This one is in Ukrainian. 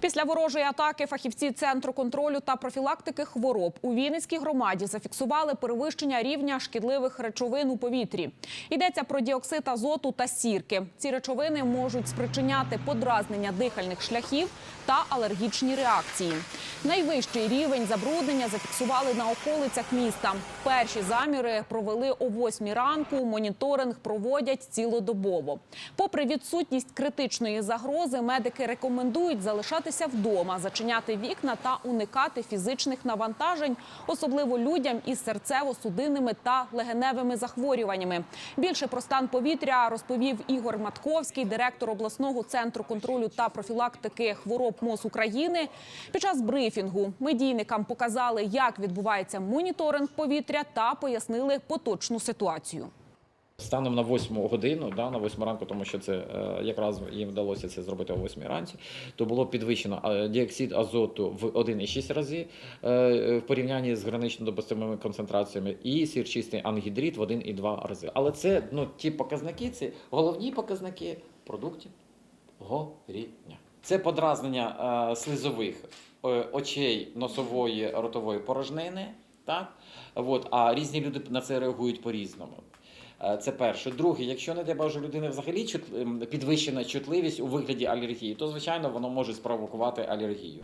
Після ворожої атаки фахівці центру контролю та профілактики хвороб у Вінницькій громаді зафіксували перевищення рівня шкідливих речовин у повітрі. Йдеться про діоксид азоту та сірки. Ці речовини можуть спричиняти подразнення дихальних шляхів та алергічні реакції. Найвищий рівень забруднення зафіксували на околицях міста. Перші заміри провели о 8 ранку. Моніторинг проводять цілодобово. Попри відсутність критичної загрози, медики рекомендують залишатися вдома, зачиняти вікна та уникати фізичних навантажень, особливо людям із серцево-судинними та легеневими захворюваннями. Більше про стан повітря розповів Ігор Матковський, директор обласного центру контролю та профілактики хвороб МОЗ України. Під час брифінгу медійникам показали, як відбувається моніторинг повітря та пояснили поточну ситуацію. Станом на 8 годину, да, на 8 ранку, тому що це е, якраз їм вдалося це зробити о 8 ранці, то було підвищено е, діоксид азоту в 1,6 рази е, в порівнянні з гранично допустимими концентраціями, і сірчистий ангідрид в 1,2 рази. Але це ну, ті показники, це головні показники продуктів горіння. Це подразнення е, слизових е, очей, носової, ротової порожнини. Так? От, а різні люди на це реагують по-різному. Е, Це перше. Друге, якщо не дай Боже, людини взагалі ем, підвищена чутливість у вигляді алергії, то звичайно воно може спровокувати алергію.